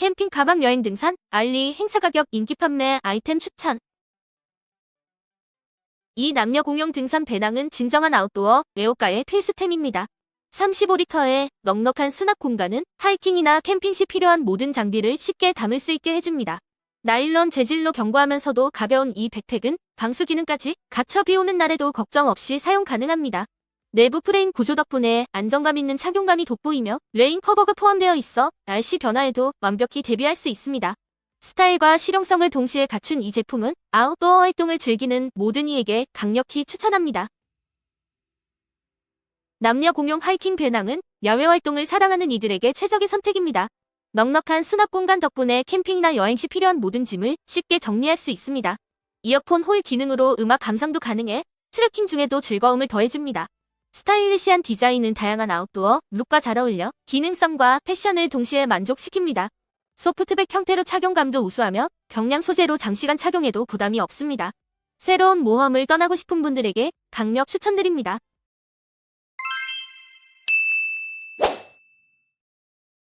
캠핑 가방 여행 등산, 알리 행사 가격 인기 판매 아이템 추천. 이 남녀 공용 등산 배낭은 진정한 아웃도어 애호가의 필수템입니다. 35리터의 넉넉한 수납 공간은 하이킹이나 캠핑 시 필요한 모든 장비를 쉽게 담을 수 있게 해줍니다. 나일론 재질로 견고하면서도 가벼운 이 백팩은 방수 기능까지 갖춰 비 오는 날에도 걱정 없이 사용 가능합니다. 내부 프레임 구조 덕분에 안정감 있는 착용감이 돋보이며 레인 커버가 포함되어 있어 날씨 변화에도 완벽히 대비할 수 있습니다. 스타일과 실용성을 동시에 갖춘 이 제품은 아웃도어 활동을 즐기는 모든 이에게 강력히 추천합니다. 남녀 공용 하이킹 배낭은 야외 활동을 사랑하는 이들에게 최적의 선택입니다. 넉넉한 수납 공간 덕분에 캠핑이나 여행 시 필요한 모든 짐을 쉽게 정리할 수 있습니다. 이어폰 홀 기능으로 음악 감상도 가능해 트레킹 중에도 즐거움을 더해줍니다. 스타일리시한 디자인은 다양한 아웃도어 룩과 잘 어울려 기능성과 패션을 동시에 만족시킵니다. 소프트백 형태로 착용감도 우수하며 경량 소재로 장시간 착용해도 부담이 없습니다. 새로운 모험을 떠나고 싶은 분들에게 강력 추천드립니다.